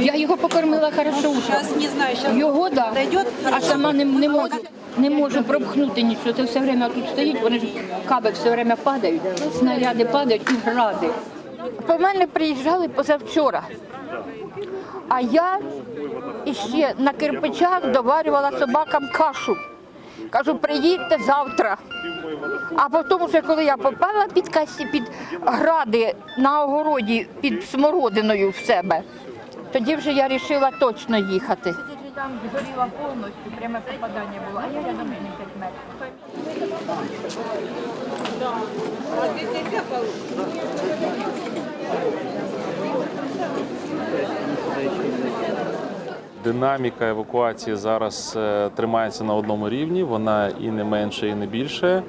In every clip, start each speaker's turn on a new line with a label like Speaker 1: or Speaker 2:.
Speaker 1: Я його покормила хорошо утром.
Speaker 2: Сейчас не знаю, сейчас
Speaker 1: Його да,
Speaker 2: дойдет.
Speaker 1: а сама не, не можу. Не можу пропхнути нічого. Це все время тут стоїть, вони ж каби все время падають, снаряди падають і гради. По мене приїжджали позавчора. А я іще на кирпичах доварювала собакам кашу. Кажу, приїдьте завтра. А потім, вже коли я попала під касі, під гради на огороді під смородиною в себе, тоді вже я вирішила точно їхати. Там згоріла повністю, пряме попадання було, а я рядом не 5 метрів.
Speaker 3: Динаміка евакуації зараз е, тримається на одному рівні. Вона і не менше, і не більше.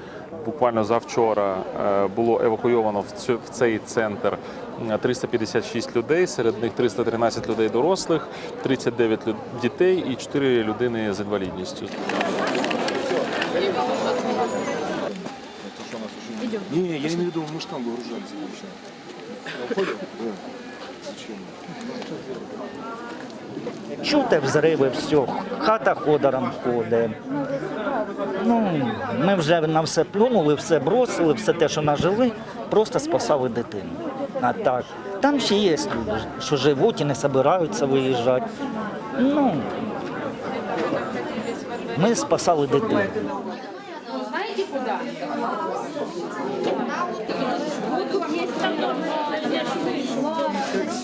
Speaker 3: Буквально завчора е, було евакуйовано в цей центр е, 356 людей. Серед них 313 людей дорослих, 39 лю- дітей і 4 людини з інвалідністю.
Speaker 4: Не, я имею в виду, мы же там выгружались
Speaker 5: Чути взриви, все, хата ходором ходить. Ну, ми вже на все плюнули, все бросили, все те, що нажили, просто спасали дитину. А так, там ще є люди, що живуть і не збираються виїжджати. Ну, ми спасали дитину.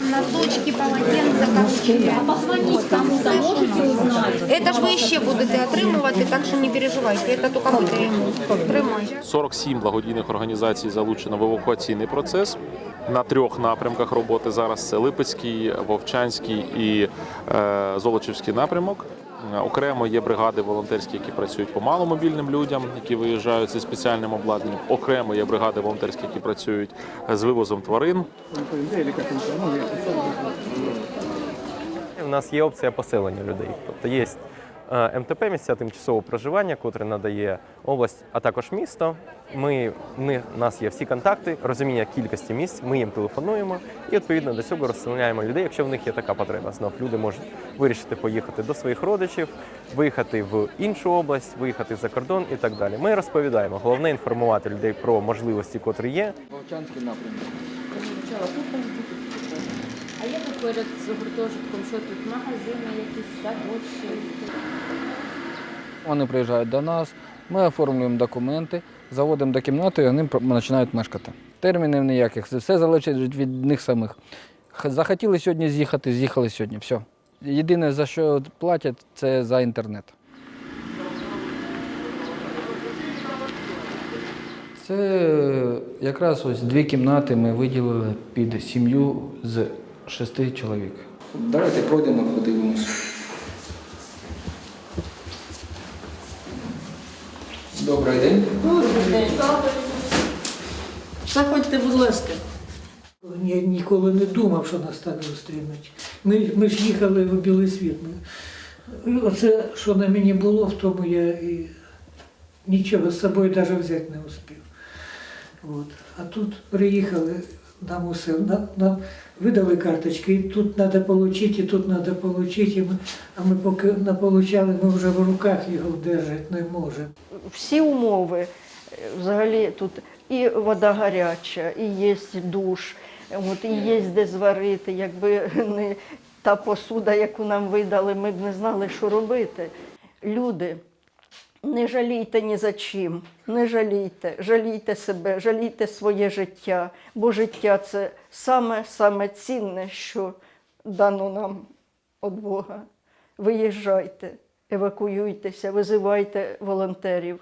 Speaker 6: Носочки, полотенца, короче. А позвонить кому-то можете узнать? Это ж ви ще будете отримувати, так що не переживайте. Это только ви отримуєте.
Speaker 3: 47 благодійних організацій залучено в евакуаційний процес. На трьох напрямках роботи зараз це Липецький, Вовчанський і е, Золочівський напрямок. Е, Окремо є бригади волонтерські, які працюють по маломобільним людям, які виїжджають зі спеціальним обладнанням. Окремо є бригади волонтерські, які працюють з вивозом тварин.
Speaker 7: У нас є опція поселення людей. Тобто є е, МТП, місця тимчасового проживання, котре надає область, а також місто. Ми, у нас є всі контакти, розуміння кількості місць, ми їм телефонуємо і відповідно до цього розселяємо людей, якщо в них є така потреба. Знов люди можуть вирішити поїхати до своїх родичів, виїхати в іншу область, виїхати за кордон і так далі. Ми розповідаємо. Головне інформувати людей про можливості, котрі є,
Speaker 8: А є тут поряд з гуртожитком, що тут магазини, якісь садочки?
Speaker 9: Вони приїжджають до нас, ми оформлюємо документи, заводимо до кімнати, і вони починають мешкати. Термінів ніяких, все залежить від них самих. Захотіли сьогодні з'їхати, з'їхали сьогодні. Все. Єдине, за що платять, це за інтернет. Це якраз ось дві кімнати ми виділили під сім'ю з шести чоловік.
Speaker 10: Давайте пройдемо, подивимось. Добрий день. Добрий день.
Speaker 2: Заходьте, будь ласка.
Speaker 11: Я ніколи не думав, що нас так зустрінуть. Ми, ми ж їхали в Білий світ. Ми- оце, що на мені було, в тому я і нічого з собою навіть взяти не успів. От. А тут приїхали, нам усе, нам, нам видали карточки, і тут треба отримати, і тут треба отримати. А ми поки не отримали, ми вже в руках його держати не можемо.
Speaker 12: всі умови. Е, Взагалі тут і вода гаряча, і є душ, от, і є де зварити. Якби не та посуда, яку нам видали, ми б не знали, що робити. Люди, не жалійте ні за чим, не жалійте, жалійте себе, жалійте своє життя, бо життя це саме саме цінне, що дано нам від Бога. Виїжджайте, евакуюйтеся, визивайте волонтерів.